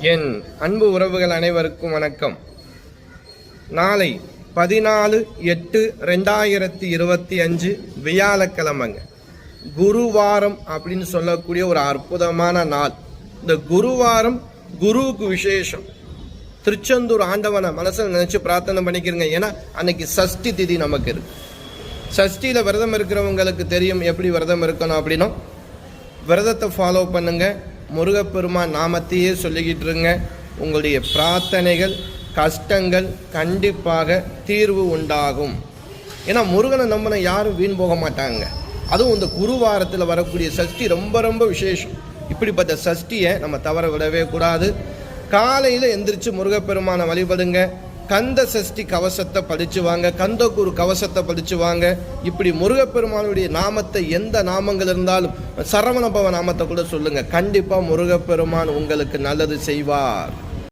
என் அன்பு உறவுகள் அனைவருக்கும் வணக்கம். நாளை பதினாலு எட்டு ரெண்டாயிரத்தி இருபத்தி அஞ்சு வியாழக்கிழமைங்க. குருவாரம் அப்படின்னு சொல்லக்கூடிய ஒரு அற்புதமான நாள். இந்த குருவாரம் குருவுக்கு விசேஷம். திருச்செந்தூர் ஆண்டவனை மனசில் நினச்சி பிரார்த்தனை பண்ணிக்கிறங்க. ஏன்னா அன்னைக்கு சஷ்டி திதி நமக்கு இருக்கு. சஷ்டியில் விரதம் இருக்கிறவங்களுக்கு தெரியும் எப்படி விரதம் இருக்கணும் அப்படின்னா விரதத்தை ஃபாலோ பண்ணுங்கள் முருகப்பெருமான் நாமத்தையே சொல்லிக்கிட்டு இருங்க உங்களுடைய பிரார்த்தனைகள் கஷ்டங்கள் கண்டிப்பாக தீர்வு உண்டாகும். ஏன்னா முருகனை நம்பின யாரும் வீண் போக மாட்டாங்க. அதுவும் இந்த குருவாரத்தில் வரக்கூடிய சஷ்டி ரொம்ப ரொம்ப விசேஷம். இப்படிப்பட்ட சஷ்டியை நம்ம தவற விடவே கூடாது. காலையில் எந்திரிச்சு முருகப்பெருமானை வழிபடுங்க. கந்த சஷ்டி கவசத்தை படிச்சு வாங்க கந்தகுரு கவசத்தை படிச்சு வாங்க. இப்படி முருகப்பெருமானுடைய நாமத்தை எந்த நாமங்கள் இருந்தாலும் சரவணபவ நாமத்தை கூட சொல்லுங்க. கண்டிப்பாக முருகப்பெருமான் உங்களுக்கு நல்லது செய்வார்.